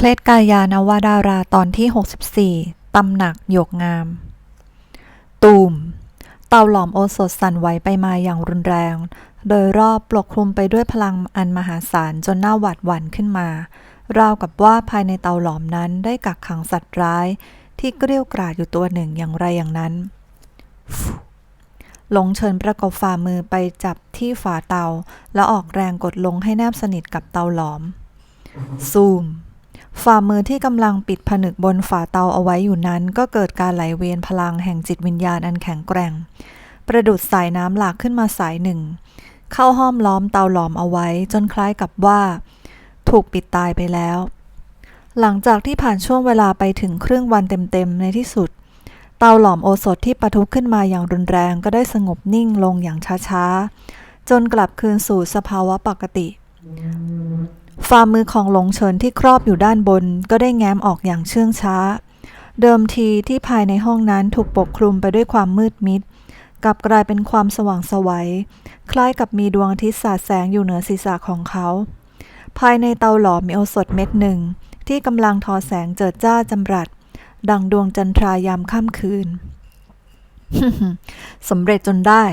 เคลดกายานวดาราตอนที่ 64 ตำหนักหยกงาม ตูม เตาหลอมโอสถสั่นไหวไปมาอย่างรุนแรง โดยรอบปกคลุมไปด้วยพลังอันมหาศาลจนหน้าหวาดหวั่นขึ้นมา ราวกับว่าภายในเตาหลอมนั้นได้กักขังสัตว์ร้าย ที่เกลี้ยวกราดอยู่ตัวหนึ่งอย่างไรอย่างนั้น หลงเชิญประกบฝ่ามือไปจับที่ฝาเตา แล้วออกแรงกดลงให้แนบสนิทกับเตาหลอม ซูม ฝ่ามือที่กำลังปิดผนึกบนฝาเตาเอาไว้อยู่นั้น ก็เกิดการไหลเวียนพลังแห่งจิตวิญญาณอันแข็งแกร่ง ประดุดสายน้ำหลากขึ้นมาสายหนึ่ง เข้าห้อมล้อมเตาหลอมเอาไว้จนคล้ายกับว่า ถูกปิดตายไปแล้ว หลังจากที่ผ่านช่วงเวลาไปถึงครึ่งวันเต็มๆในที่สุด เตาหลอมโอสถที่ปะทุขึ้นมาอย่างรุนแรงก็ได้สงบนิ่งลงอย่างช้าๆจนกลับคืนสู่สภาวะปกติ ฝ่ามือของหลงเฉินที่ครอบอยู่ด้านบนก็ได้แง้มออกอย่างเชื่องช้า เดิมทีที่ภายในห้องนั้นถูกปกคลุมไปด้วยความมืดมิดกลับกลายเป็นความสว่างสวัย คล้ายกับมีดวงอาทิตย์สาดแสงอยู่เหนือศีรษะของเขา ภายในเตาหลอมมีโอสถเม็ดหนึ่ง ที่กำลังทอแสงเจิดจ้าจำรัด ดังดวงจันทรายามค่ำคืนสำเร็จจนได้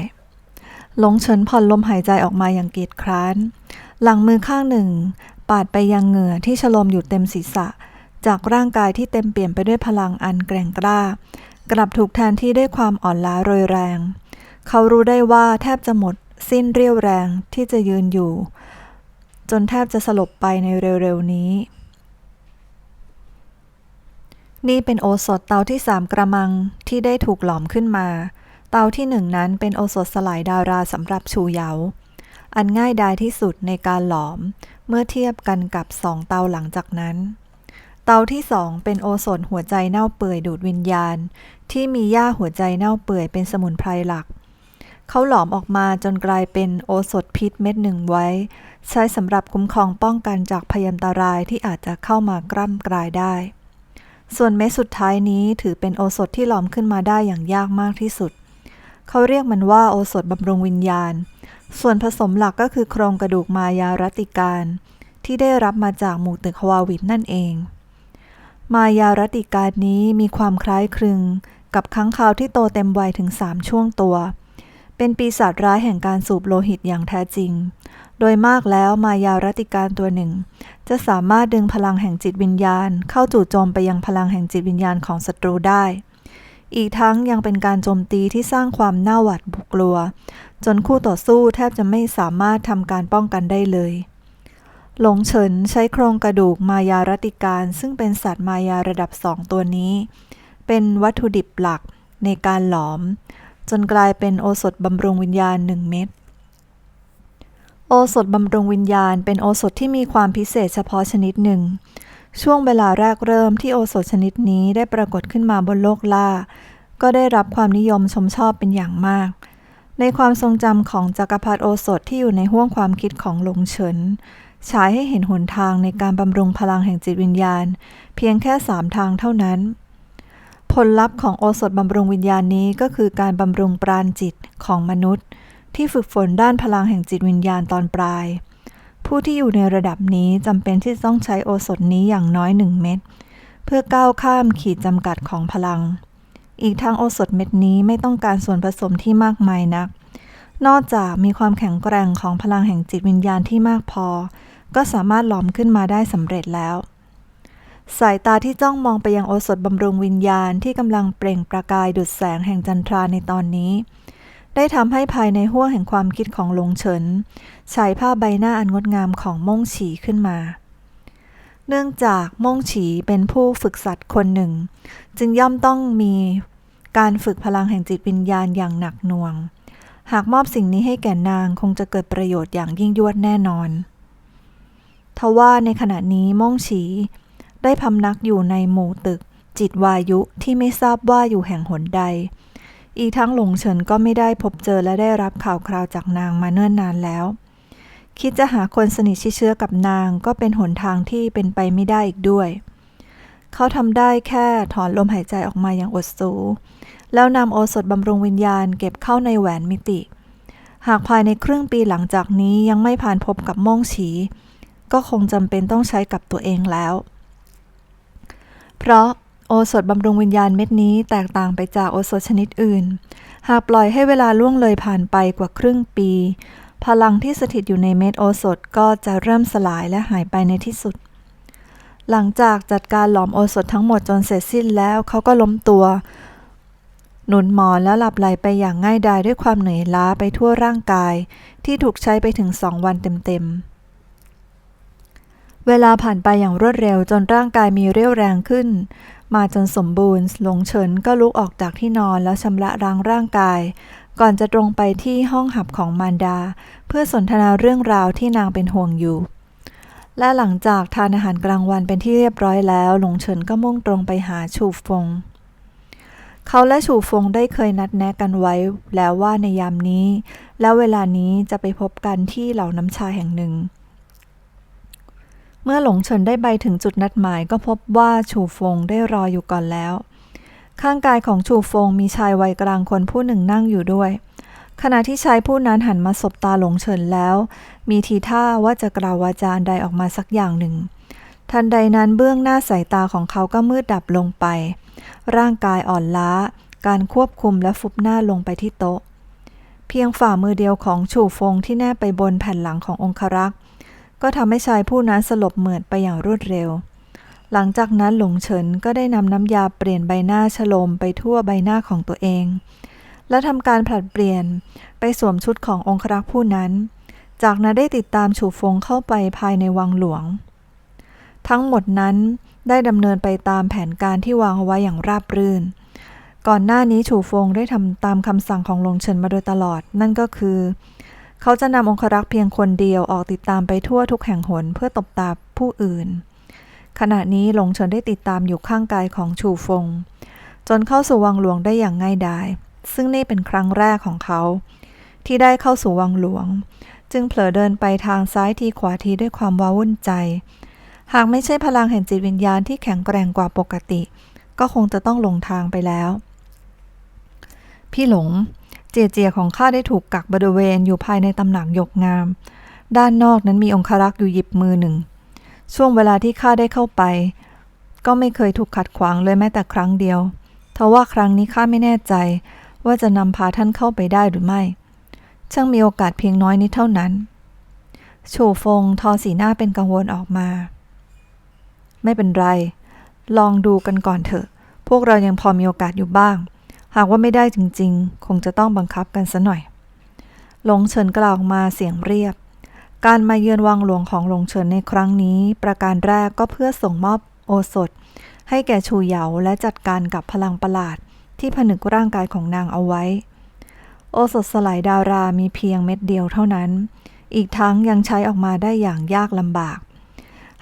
หลงเฉินผ่อนลมหายใจออกมาอย่างเกียจคร้าน หลังมือข้างหนึ่ง ปาดไปยังเหงื่อที่ฉลมอยู่เต็มศีรษะ จากร่างกายที่เต็มเปี่ยมไปด้วยพลังอันแกร่งกล้า กลับถูกแทนที่ด้วยความอ่อนล้าโรยแรง เขารู้ได้ว่าแทบจะหมดสิ้นเรี่ยวแรงที่จะยืนอยู่ จนแทบจะสลบไปในเร็วๆนี้ นี่เป็นโอสถเตาที่สามกระมังที่ได้ถูกหลอมขึ้นมา เตาที่หนึ่งนั้นเป็นโอสถสลายดาราสำหรับชูเยาอันง่ายดายที่สุดในการหลอม เมื่อเทียบกันกับสองเตาหลังจากนั้น เตาที่สองเป็นโอสถหัวใจเน่าเปื่อยดูดวิญญาณ ที่มีหญ้าหัวใจเน่าเปื่อยเป็นสมุนไพรหลัก เขาหลอมออกมาจนกลายเป็นโอสถพิษเม็ดหนึ่งไว้ ใช้สำหรับคุ้มครองป้องกันจากพยันตรายที่อาจจะเข้ามากร่ำกลายได้ ส่วนเม็ดสุดท้ายนี้ถือเป็นโอสถที่หลอมขึ้นมาได้อย่างยากมากที่สุด เขาเรียกมันว่าโอสถบำรุงวิญญาณ ส่วนผสมหลักก็คือโครงกระดูกมายารติการ ที่ได้รับมาจากหมู่ตึกฮวาวิดนั่นเอง มายารติการนี้มีความคล้ายคลึงกับค้างคาวที่โตเต็มวัยถึงสามช่วงตัว เป็นปีศาจร้ายแห่งการสูบโลหิตอย่างแท้จริง โดยมากแล้วมายารติการตัวหนึ่ง จะสามารถดึงพลังแห่งจิตวิญญาณ เข้าจู่โจมไปยังพลังแห่งจิตวิญญาณของศัตรูได้ อีกทั้งยังเป็นการโจมตีที่สร้างความน่าหวาดกลัว จนคู่ต่อสู้แทบจะไม่สามารถทำการป้องกันได้เลย หลงเฉินใช้โครงกระดูกมายารติการซึ่งเป็นสัตว์มายาระดับสองตัวนี้ เป็นวัตถุดิบหลักในการหลอม จนกลายเป็นโอสถบำรุงวิญญาณหนึ่งเม็ดโอสถบำรุงวิญญาณเป็นโอสถที่มีความพิเศษเฉพาะชนิดหนึ่ง ช่วงเวลาแรกเริ่มที่โอสถชนิดนี้ได้ปรากฏขึ้นมาบนโลกล่า ก็ได้รับความนิยมชมชอบเป็นอย่างมาก ในความทรงจำของจักรพรรดิโอสถที่อยู่ในห้วงความคิดของหลงเฉินฉายให้เห็นหนทางในการบำรุงพลังแห่งจิตวิญญาณ เพียงแค่สามทางเท่านั้น ผลลัพธ์ของโอสถบำรุงวิญญาณนี้ก็คือการบำรุงปราณจิตของมนุษย์ ที่ฝึกฝนด้านพลังแห่งจิตวิญญาณตอนปลาย ผู้ที่อยู่ในระดับนี้จำเป็นที่จะต้องใช้โอสถนี้อย่างน้อยหนึ่งเม็ดเพื่อก้าวข้ามขีดจำกัดของพลัง อีกทั้งโอสถเม็ดนี้ไม่ต้องการส่วนผสมที่มากมายนัก นอกจากมีความแข็งแกร่งของพลังแห่งจิตวิญญาณที่มากพอ ก็สามารถหลอมขึ้นมาได้สำเร็จแล้ว สายตาที่จ้องมองไปยังโอสถบำรุงวิญญาณที่กำลังเปล่งประกายดุจแสงแห่งจันทราในตอนนี้ ได้ทำให้ภายในห้วงแห่งความคิดของหลงเฉินฉายภาพใบหน้าอันงดงามของม่งฉีขึ้นมา เนื่องจากม่งฉีเป็นผู้ฝึกสัตว์คนหนึ่ง จึงย่อมต้องมีการฝึกพลังแห่งจิตวิญญาณอย่างหนักหน่วง หากมอบสิ่งนี้ให้แก่นางคงจะเกิดประโยชน์อย่างยิ่งยวดแน่นอน ทว่าในขณะนี้ม่งฉี ได้พำนักอยู่ในหมู่ตึกจิตวายุที่ไม่ทราบว่าอยู่แห่งหนใด อีกทั้งหลงเฉินก็ไม่ได้พบเจอและได้รับข่าวคราวจากนางมาเนิ่นนานแล้ว คิดจะหาคนสนิทชิเชื้อกับนางก็เป็นหนทางที่เป็นไปไม่ได้อีกด้วย เขาทำได้แค่ถอนลมหายใจออกมาอย่างอดสู แล้วนำโอสถบำรุงวิญญาณเก็บเข้าในแหวนมิติ หากภายในครึ่งปีหลังจากนี้ยังไม่ผ่านพบกับม่งฉี ก็คงจำเป็นต้องใช้กับตัวเองแล้ว เพราะ โอสถบำรุงวิญญาณเม็ดนี้แตกต่างไปจากโอสถชนิดอื่น หากปล่อยให้เวลาล่วงเลยผ่านไปกว่าครึ่งปี พลังที่สถิตอยู่ในเม็ดโอสถก็จะเริ่มสลายและหายไปในที่สุด หลังจากจัดการหลอมโอสถทั้งหมดจนเสร็จสิ้นแล้วเขาก็ล้มตัว หนุนหมอนแล้วหลับไหลไปอย่างง่ายดายด้วยความเหนื่อยล้าไปทั่วร่างกาย ที่ถูกใช้ไปถึงสองวันเต็มๆเวลาผ่านไปอย่างรวดเร็วจนร่างกายมีเรี่ยวแรงขึ้น มาจนสมบูรณ์หลงเฉินก็ลุกออกจากที่นอนแล้วชำระล้างร่างกาย ก่อนจะตรงไปที่ห้องหับของมารดา เพื่อสนทนาเรื่องราวที่นางเป็นห่วงอยู่ และหลังจากทานอาหารกลางวันเป็นที่เรียบร้อยแล้ว หลงเฉินก็มุ่งตรงไปหาชูฟง เขาและฉูฟงได้เคยนัดแนะกันไว้แล้วว่าในยามนี้ และเวลานี้จะไปพบกันที่เหล่าน้ำชาแห่งหนึ่ง เมื่อหลงเฉินได้ไปถึงจุดนัดหมายก็พบว่าฉูฟงได้รออยู่ก่อนแล้ว ข้างกายของฉูฟงมีชายวัยกลางคนผู้หนึ่งนั่งอยู่ด้วย ขณะที่ชายผู้นั้นหันมาสบตาหลงเฉินแล้ว มีทีท่าว่าจะกล่าววาจาใดออกมาสักอย่างหนึ่ง ทันใดนั้นเบื้องหน้าสายตาของเขาก็มืดดับลงไป ร่างกายอ่อนล้า การควบคุมและฟุบหน้าลงไปที่โต๊ะ เพียงฝ่ามือเดียวของฉู่ฟงที่แนบไปบนแผ่นหลังขององครักษ์ ก็ทำให้ชายผู้นั้นสลบเหมือดไปอย่างรวดเร็ว หลังจากนั้นหลงเฉินก็ได้นำน้ำยาเปลี่ยนใบหน้าฉโลมไปทั่วใบหน้าของตัวเอง และทำการผลัดเปลี่ยนไปสวมชุดขององครักษ์ผู้นั้น จากนั้นได้ติดตามฉูฟงเข้าไปภายในวังหลวง ทั้งหมดนั้นได้ดำเนินไปตามแผนการที่วางเอาไว้อย่างราบรื่น ก่อนหน้านี้ฉูฟงได้ทำตามคำสั่งของหลงเฉินมาโดยตลอด นั่นก็คือ เขาจะนำองครักษ์เพียงคนเดียวออกติดตามไปทั่วทุกแห่งหนเพื่อตบตาผู้อื่น ขณะนี้หลงเฉินได้ติดตามอยู่ข้างกายของฉูฟง จนเข้าสู่วังหลวงได้อย่างง่ายดาย ซึ่งนี่เป็นครั้งแรกของเขา ที่ได้เข้าสู่วังหลวง จึงเผลอเดินไปทางซ้ายทีขวาทีด้วยความว้าวุ่นใจ หากไม่ใช่พลังแห่งจิตวิญญาณที่แข็งแกร่งกว่าปกติ ก็คงจะต้องหลงทางไปแล้ว พี่หลง เจียเจียของข้าได้ถูกกักบริเวณอยู่ภายในตำหนักหยกงาม ด้านนอกนั้นมีองครักษ์อยู่หยิบมือหนึ่ง ช่วงเวลาที่ข้าได้เข้าไป ก็ไม่เคยถูกขัดขวางเลยแม้แต่ครั้งเดียวทว่าครั้งนี้ข้าไม่แน่ใจ ว่าจะนำพาท่านเข้าไปได้หรือไม่ ช่างมีโอกาสเพียงน้อยนิดเท่านั้นโฉฟงทอสีหน้าเป็นกังวลออกมา ไม่เป็นไร ลองดูกันก่อนเถอะ พวกเรายังพอมีโอกาสอยู่บ้าง หากว่าไม่ได้จริงๆ คงจะต้องบังคับกันซะหน่อย หลงเฉินกล่าวออกมาเสียงเรียบ การมาเยือนวังหลวงของหลงเฉินในครั้งนี้ ประการแรกก็เพื่อส่งมอบโอสถ ให้แก่ชูเหยาและจัดการกับพลังประหลาด ที่ผนึกร่างกายของนางเอาไว้ โอสถสลายดารามีเพียงเม็ดเดียวเท่านั้น อีกทั้งยังใช้ออกมาได้อย่างยากลำบาก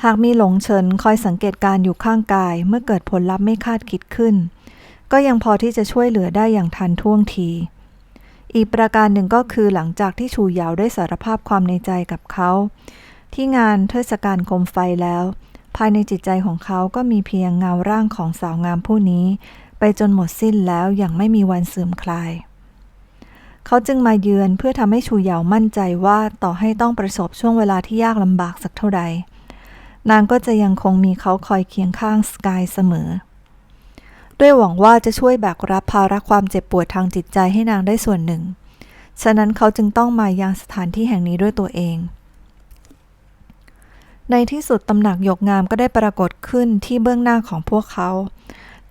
หากมีหลงเฉินคอยสังเกตการอยู่ข้างกายเมื่อเกิดผลลัพธ์ไม่คาดคิดขึ้น ก็ยังพอที่จะช่วยเหลือได้อย่างทันท่วงที อีกประการหนึ่งก็คือหลังจากที่ชูยาวได้สารภาพความในใจกับเขา ที่งานเทศกาลโคมไฟแล้ว ภายในจิตใจของเขาก็มีเพียงเงาร่างของสาวงามผู้นี้ ไปจนหมดสิ้นแล้วอย่างไม่มีวันเสื่อมคลายเขาจึงมาเยือนเพื่อทำให้ชูเหยามั่นใจว่าต่อให้ต้องประสบช่วงเวลาที่ยากลำบากสักเท่าใด นางก็จะยังคงมีเขาคอยเคียงข้างสกายเสมอ ด้วยหวังว่าจะช่วยแบกรับภาระความเจ็บปวดทางจิตใจให้นางได้ส่วนหนึ่ง ฉะนั้นเขาจึงต้องมายังสถานที่แห่งนี้ด้วยตัวเอง ในที่สุดตำหนักหยกงามก็ได้ปรากฏขึ้นที่เบื้องหน้าของพวกเขา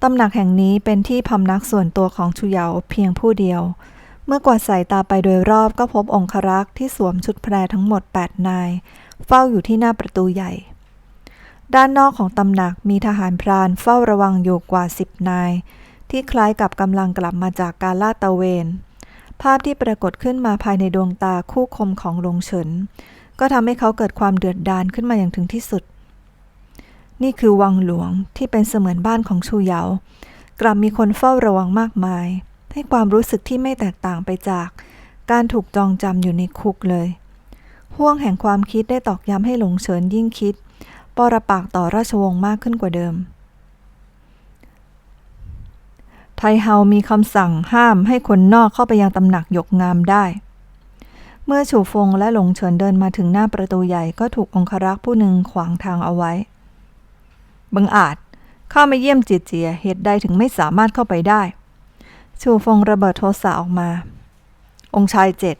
ตำหนักแห่งนี้เป็นที่พำนักส่วนตัวของชูเยาเพียงผู้เดียว เมื่อกวาดสายตาไปโดยรอบก็พบองครักษ์ที่สวมชุดแพรทั้งหมด 8 นาย เฝ้าอยู่ที่หน้าประตูใหญ่ ด้านนอกของตำหนักมีทหารพรานเฝ้าระวังอยู่กว่าสิบนาย ที่คล้ายกับกำลังกลับมาจากการลาดตระเวน ภาพที่ปรากฏขึ้นมาภายในดวงตาคู่คมของหลงเฉิน ก็ทำให้เขาเกิดความเดือดดาลขึ้นมาอย่างถึงที่สุด นี่คือวังหลวงที่เป็นเสมือนบ้านของชูเหยา กลับมีคนเฝ้าระวังมากมาย ให้ความรู้สึกที่ไม่แตกต่างไปจาก การถูกจองจำอยู่ในคุกเลยห่วงแห่งความคิดได้ตอกย้ำให้หลงเฉินยิ่งคิด ปรปากต่อราชวงศ์มากขึ้นกว่าเดิม ไทเฮามีคำสั่งห้ามให้คนนอกเข้าไปยังตำหนักหยกงามได้ เมื่อฉูฟงและหลงเฉินเดินมาถึงหน้าประตูใหญ่ก็ถูกองครักษ์ผู้หนึ่งขวางทางเอาไว้ บังอาจข้ามาเยี่ยมเจียเจียเหตุใดถึงไม่สามารถเข้าไปได้ชูฟงระเบิดโทสะออกมา องค์ชายเจ็ด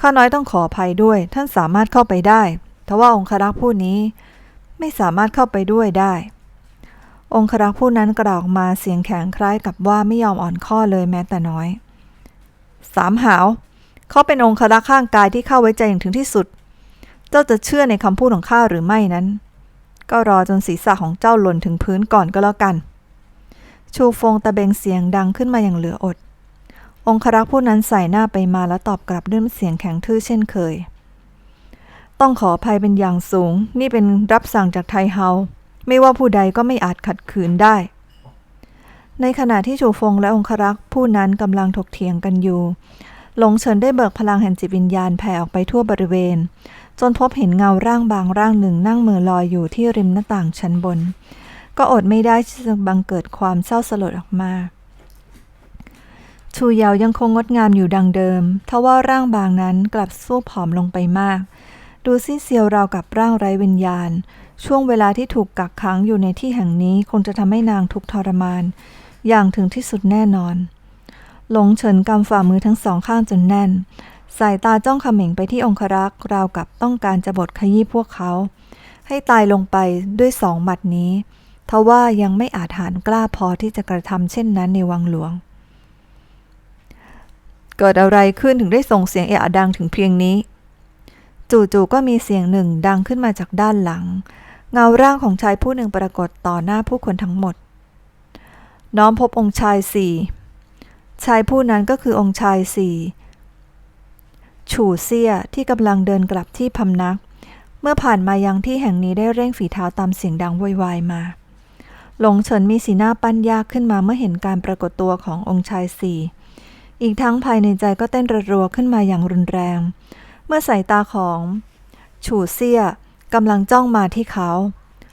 ข้าน้อยต้องขออภัยด้วย ท่านสามารถเข้าไปได้ ทว่าองครักษ์ผู้นี้ ไม่สามารถเข้าไปด้วยได้ องครักษ์ผู้นั้นกล่าวออกมาเสียงแข็งคล้ายกับว่าไม่ยอมอ่อนข้อเลยแม้แต่น้อย สามหาว เขาเป็นองครักษ์ข้างกายที่เข้าไว้ใจอย่างถึงที่สุด เจ้าจะเชื่อในคำพูดของข้าหรือไม่นั้น ก็รอจนศีรษะของเจ้าหล่นถึงพื้นก่อนก็แล้วกัน ชูฟงตะเบงเสียงดังขึ้นมาอย่างเหลืออดองครักษ์ผู้นั้นใส่หน้าไปมาแล้วตอบกลับด้วยเสียงแข็งทื่อเช่นเคย ต้องขออภัยเป็นอย่างสูง นี่เป็นรับสั่งจากไทเฮา ไม่ว่าผู้ใดก็ไม่อาจขัดขืนได้ ในขณะที่ชูฟงและองครักษ์ผู้นั้นกำลังถกเถียงกันอยู่ หลงเฉินได้เบิกพลังแห่งจิตวิญญาณแผ่ออกไปทั่วบริเวณ จนพบเห็นเงาร่างบางร่างหนึ่งนั่งมือลอยอยู่ที่ริมหน้าต่างชั้นบน ก็อดไม่ได้ที่จะบังเกิดความเศร้าสลดออกมาชูเยายังคงงดงามอยู่ดังเดิม ทว่าร่างบางนั้นกลับสู้ผอมลงไปมาก ดูซีเซียวราวกับร่างไร้วิญญาณ ช่วงเวลาที่ถูกกักขังอยู่ในที่แห่งนี้คงจะทำให้นางทุกทรมาน อย่างถึงที่สุดแน่นอน หลงเฉินกำฝ่ามือทั้งสองข้างจนแน่น สายตาจ้องเขม่งไปที่องครักษ์ราวกับต้องการจะบดขยี้พวกเขา ให้ตายลงไปด้วยสองหมัดนี้ทว่ายังไม่อาจหารกล้าพอที่จะกระทำเช่นนั้นในวังหลวง เกิดอะไรขึ้นถึงได้ส่งเสียงเออะดังถึงเพียงนี้ จู่ๆก็มีเสียงหนึ่งดังขึ้นมาจากด้านหลัง เงาร่างของชายผู้หนึ่งปรากฏต่อหน้าผู้คนทั้งหมด น้อมพบองค์ชายสี่ชายผู้นั้นก็คือองค์ชายสี่ฉู่เซี่ยที่กำลังเดินกลับที่พำนัก เมื่อผ่านมายังที่แห่งนี้ได้เร่งฝีเท้าตามเสียงดังวยวายมา หลงเฉินมีสีหน้าปั้นยากขึ้นมาเมื่อเห็นการปรากฏตัวขององค์ชายสี่อีกทั้งภายในใจก็เต้นระรัวขึ้นมาอย่างรุนแรง เมื่อสายตาของฉูเซี่ยกำลังจ้องมาที่เขา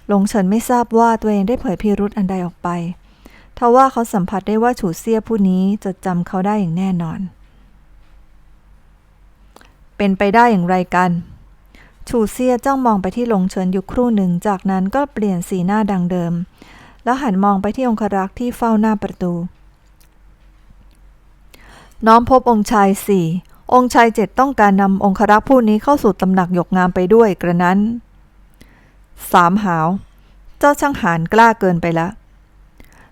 หลงเฉินไม่ทราบว่าตัวเองได้เผยพิรุธอันใดออกไปทว่าเขาสัมผัสได้ว่าฉูเซี่ยผู้นี้จดจำเขาได้อย่างแน่นอน เป็นไปได้อย่างไรกัน ฉูเซี่ยจ้องมองไปที่หลงเฉินอยู่ครู่หนึ่ง จากนั้นก็เปลี่ยนสีหน้าดังเดิม แล้วหันมองไปที่องครักษ์ที่เฝ้าหน้าประตู น้อมพบองค์ชายสี่ องค์ชายเจ็ดต้องการนำองครักษ์ผู้นี้เข้าสู่ตำหนักหยกงามไปด้วยกระนั้นสามหาว เจ้าช่างหานกล้าเกินไปล้ว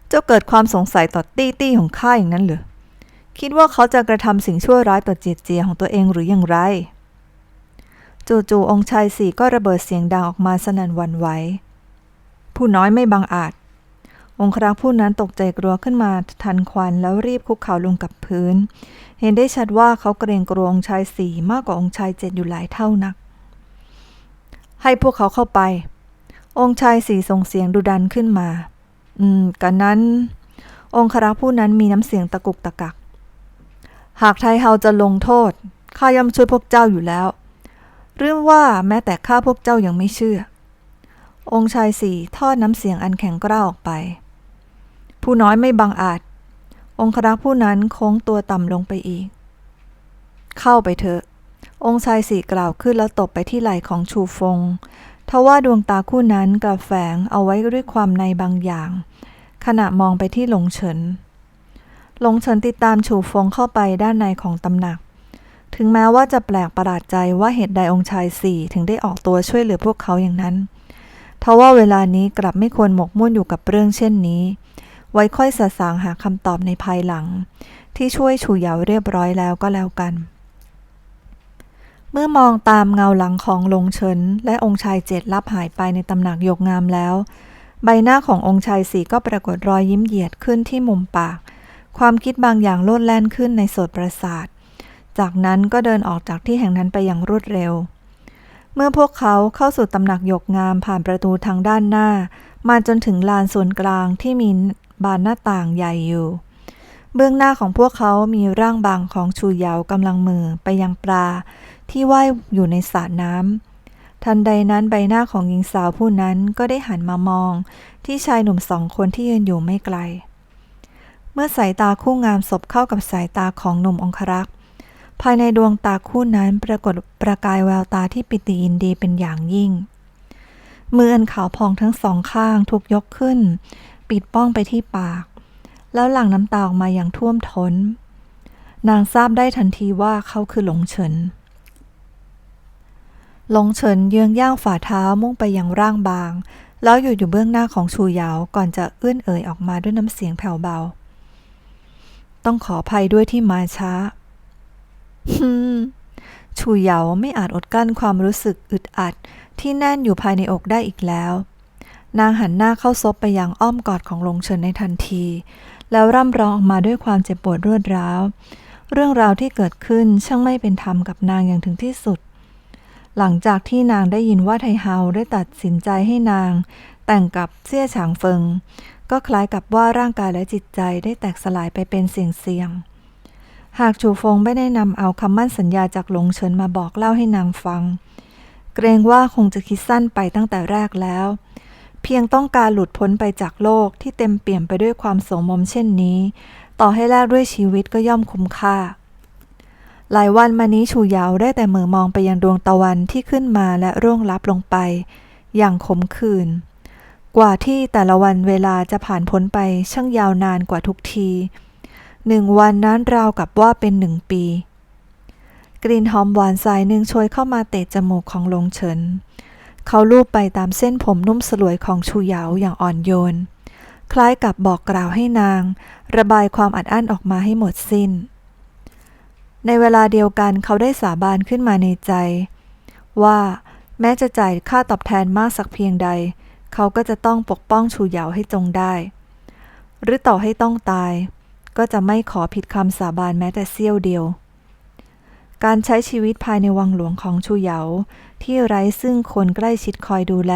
เจ้าเกิดความสงสัยต่อตี้ตี้ของข้าอย่างนั้นหรือคิดว่าเขาจะกระทำสิ่งชั่วร้ายต่อเจียเจียของตัวเองหรืออย่างไร จู่ๆองค์ชายสี่ก็ระเบิดเสียงดังออกมาสนั่นวันไหวผู้น้อยไม่บังอาจ องครักษ์ผู้นั้นตกใจกลัวขึ้นมาทันควันแล้วรีบคุกเข่าลงกับพื้น เห็นได้ชัดว่าเขาเกรงกลัวองค์ชายสี่มากกว่าองค์ชายเจ็ดอยู่หลายเท่านัก ให้พวกเขาเข้าไป องค์ชายสี่ส่งเสียงดุดันขึ้นมา อืมกันนั้น องครักษ์ผู้นั้นมีน้ำเสียงตะกุกตะกัก หากไทเฮาจะลงโทษข้าย่อมช่วยพวกเจ้าอยู่แล้วเรื่องว่าแม้แต่ข้าพวกเจ้ายังไม่เชื่อ องค์ชายสี่ทอดน้ำเสียงอันแข็งกร้าวออกไป ผู้น้อยไม่บังอาจ องครักษ์ผู้นั้นโค้งตัวต่ำลงไปอีก เข้าไปเถอะ องค์ชายสี่กล่าวขึ้นแล้วตบไปที่ไหล่ของชูฟงทว่าดวงตาคู่นั้นกลับแฝงเอาไว้ด้วยความในบางอย่าง ขณะมองไปที่หลงเฉิน หลงเฉินติดตามฉูฟงเข้าไปด้านในของตำหนัก ถึงแม้ว่าจะแปลกประหลาดใจว่าเหตุใดองค์ชายสี่ถึงได้ออกตัวช่วยเหลือพวกเขาอย่างนั้นทว่าเวลานี้กลับไม่ควรหมกมุ่นอยู่กับเรื่องเช่นนี้ ไว้ค่อยสะสางหาคำตอบในภายหลัง ที่ช่วยฉูเหยาเรียบร้อยแล้วก็แล้วกัน เมื่อมองตามเงาหลังของหลงเฉินและองค์ชายเจ็ดลับหายไปในตำหนักยกงามแล้ว ใบหน้าขององค์ชายสี่ก็ปรากฏรอยยิ้มเหยียดขึ้นที่มุมปาก ความคิดบางอย่างโลดแล่นขึ้นในโสตประสาท จากนั้นก็เดินออกจากที่แห่งนั้นไปอย่างรวดเร็วเมื่อพวกเขาเข้าสู่ตำหนักหยกงามผ่านประตูทางด้านหน้า มาจนถึงลานส่วนกลางที่มี บานหน้าต่างใหญ่อยู่ เบื้องหน้าของพวกเขามีร่างบางของชูเยากำลังมือไปยังปลา ที่ว่ายอยู่ในสระน้ำทันใดนั้นใบหน้าของหญิงสาวผู้นั้นก็ได้หันมามอง ที่ชายหนุ่มสองคนที่ยืนอยู่ไม่ไกล เมื่อสายตาคู่งามสบเข้ากับสายตาของหนุ่มองครักษ์ภายในดวงตาคู่นั้นปรากฏประกายแววตาที่ปิติยินดีเป็นอย่างยิ่ง มืออันขาวพองทั้งสองข้างถูกยกขึ้น ปิดป้องไปที่ปาก แล้วหลั่งน้ำตาออกมาอย่างท่วมท้น นางทราบได้ทันทีว่าเขาคือหลงเฉิน หลงเฉินเยื้องย่างฝ่าเท้ามุ่งไปยังร่างบาง แล้วอยู่อยู่เบื้องหน้าของชูยาวก่อนจะเอื้อนเอ่ยออกมาด้วยน้ำเสียงแผ่วเบา ต้องขออภัยด้วยที่มาช้าฮึมชูเหยาไม่อาจอดกลั้นความรู้สึกอึดอัดที่แน่นอยู่ภายในอกได้อีกแล้ว นางหันหน้าเข้าซบไปยังอ้อมกอดของหลงเฉินในทันที แล้วร่ำร้องออกมาด้วยความเจ็บปวดรวดร้าว เรื่องราวที่เกิดขึ้นช่างไม่เป็นธรรมกับนางอย่างถึงที่สุด หลังจากที่นางได้ยินว่าไทเฮาได้ตัดสินใจให้นาง แต่งกับเสี่ยฉางเฟิง ก็คล้ายกับว่าร่างกายและจิตใจได้แตกสลายไปเป็นเสียงๆหากจูฟงไม่ได้นำเอาคำมั่นสัญญาจากหลงเฉินมาบอกเล่าให้นางฟัง เกรงว่าคงจะคิดสั้นไปตั้งแต่แรกแล้ว เพียงต้องการหลุดพ้นไปจากโลกที่เต็มเปี่ยมไปด้วยความโสมมเช่นนี้ ต่อให้แลกด้วยชีวิตก็ย่อมคุ้มค่า หลายวันมานี้ชูยาวได้แต่เหม่อมองไปยังดวงตะวันที่ขึ้นมาและร่วงลับลงไป อย่างขมขื่นกว่าที่แต่ละวันเวลาจะผ่านพ้นไปช่างยาวนานกว่าทุกทีหนึ่งวันนั้นราวกับว่าเป็นหนึ่งปี กลิ่นหอมหวานสายหนึ่งโชยเข้ามาเตะจมูกของลงเฉิน เขาลูบไปตามเส้นผมนุ่มสลวยของชูเหยาอย่างอ่อนโยน คล้ายกับบอกกล่าวให้นาง ระบายความอัดอั้นออกมาให้หมดสิ้น ในเวลาเดียวกันเขาได้สาบานขึ้นมาในใจ ว่าแม้จะจ่ายค่าตอบแทนมากสักเพียงใด เขาก็จะต้องปกป้องชูเหยาให้จงได้ หรือต่อให้ต้องตาย ก็จะไม่ขอผิดคำสาบานแม้แต่เสี้ยวเดียวการใช้ชีวิตภายในวังหลวงของชูเหยา ที่ไร้ซึ่งคนใกล้ชิดคอยดูแล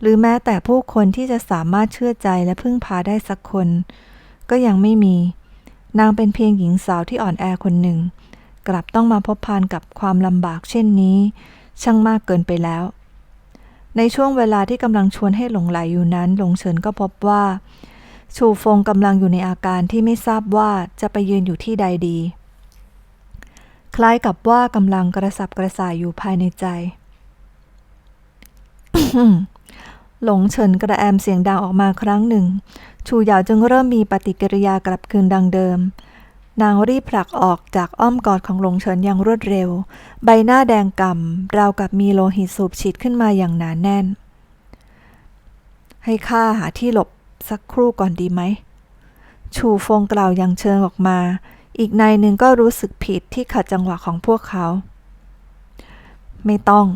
หรือแม้แต่ผู้คนที่จะสามารถเชื่อใจและพึ่งพาได้สักคน ก็ยังไม่มี นางเป็นเพียงหญิงสาวที่อ่อนแอคนหนึ่ง กลับต้องมาพบพานกับความลำบากเช่นนี้ ช่างมากเกินไปแล้ว ในช่วงเวลาที่กำลังชวนให้หลงไหลอยู่นั้น หลงเฉินก็พบว่า ชูฟงกำลังอยู่ในอาการที่ไม่ทราบว่าจะไปยืนอยู่ที่ใดดี คล้ายกับว่ากำลังกระสับกระส่ายอยู่ภายในใจ หลงเฉินกระแอมเสียงดังออกมาครั้งหนึ่ง ชูเหยาจึงเริ่มมีปฏิกิริยากลับคืนดังเดิม นางรีบผลักออกจากอ้อมกอดของหลงเฉินอย่างรวดเร็ว ใบหน้าแดงก่ำราวกับมีโลหิตสูบฉีดขึ้นมาอย่างหนาแน่น ให้ข้าหาที่หลบสักครู่ก่อนดีไหม ชูฟงกล่าวอย่างเชิงออกมา อีกนายหนึ่งก็รู้สึกผิดที่ขัดจังหวะของพวกเขา ไม่ต้อง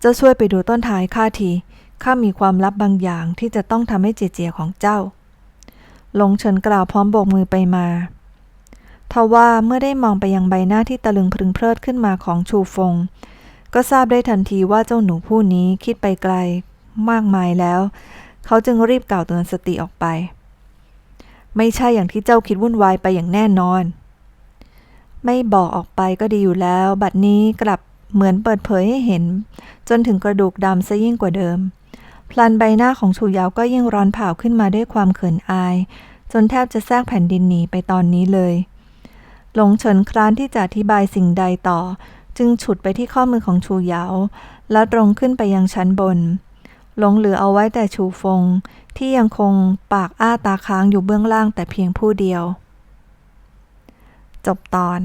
เจ้าช่วยไปดูต้นทายข้าทีข้ามีความลับบางอย่างที่จะต้องทำให้เจเจียของเจ้า หลงเฉินกล่าวพร้อมโบกมือไปมาทว่าเมื่อได้มองไปยังใบหน้าที่ตะลึงพึงเพลิดขึ้นมาของชูฟง ก็ทราบได้ทันทีว่าเจ้าหนูผู้นี้คิดไปไกล มากมายแล้ว เขาจึงรีบกล่าวเตือนสติออกไป ไม่ใช่อย่างที่เจ้าคิดวุ่นวายไปอย่างแน่นอน ไม่บอกออกไปก็ดีอยู่แล้ว บัดนี้กลับเหมือนเปิดเผยให้เห็น จนถึงกระดูกดำซะยิ่งกว่าเดิม พลันใบหน้าของชูยาวก็ยิ่งร้อนเผาขึ้นมาด้วยความเขินอาย จนแทบจะแทรกแผ่นดินหนีไปตอนนี้เลย หลงเฉินครานที่จะอธิบายสิ่งใดต่อ จึงฉุดไปที่ข้อมือของชูยาว และตรงขึ้นไปยังชั้นบน หลงเหลือเอาไว้แต่ชูฟงที่ยังคงปากอ้าตาค้างอยู่เบื้องล่างแต่เพียงผู้เดียว จบตอน